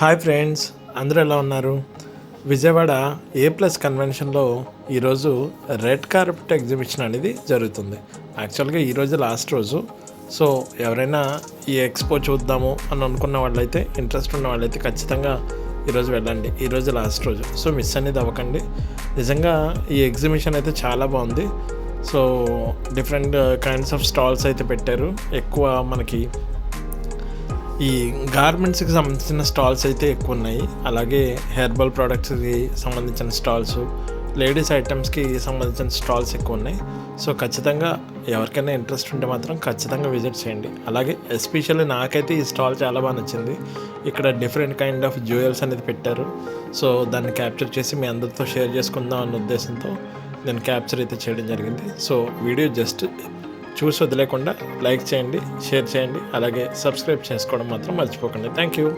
Hi friends అందరూ ఎలా ఉన్నారు? విజయవాడ ఏ ప్లస్ కన్వెన్షన్లో ఈరోజు రెడ్ కార్పెట్ ఎగ్జిబిషన్ అనేది జరుగుతుంది. యాక్చువల్గా ఈరోజు లాస్ట్ రోజు. సో ఎవరైనా ఈ ఎక్స్పో చూద్దాము అని అనుకున్న వాళ్ళైతే ఇంట్రెస్ట్ ఉన్న వాళ్ళైతే ఖచ్చితంగా ఈరోజు వెళ్ళండి. ఈరోజు లాస్ట్ రోజు. సో మిస్ అనేది అవ్వకండి. నిజంగా ఈ ఎగ్జిబిషన్ అయితే చాలా బాగుంది. So different kinds of stalls అయితే పెట్టారు. ఎక్కువ మనకి ఈ గార్మెంట్స్కి సంబంధించిన స్టాల్స్ అయితే ఎక్కువ ఉన్నాయి అలాగే హెర్బల్ ప్రోడక్ట్స్కి సంబంధించిన స్టాల్స్ లేడీస్ ఐటమ్స్కి సంబంధించిన స్టాల్స్ ఎక్కువ ఉన్నాయి సో ఖచ్చితంగా ఎవరికైనా ఇంట్రెస్ట్ ఉంటే మాత్రం ఖచ్చితంగా విజిట్ చేయండి. అలాగే ఎస్పెషల్లీ నాకైతే ఈ స్టాల్ చాలా బాగా నచ్చింది. ఇక్కడ డిఫరెంట్ కైండ్ ఆఫ్ జ్యువెల్స్ అనేది పెట్టారు. సో దాన్ని క్యాప్చర్ చేసి మీ అందరితో షేర్ చేసుకుందాం అన్న ఉద్దేశంతో నేను క్యాప్చర్ అయితే చేయడం జరిగింది. సో వీడియో జస్ట్ చూసి వదిలేకుండా లైక్ చేయండి షేర్ చేయండి అలాగే సబ్స్క్రైబ్ చేసుకోవడం మాత్రం మర్చిపోకండి. Thank you.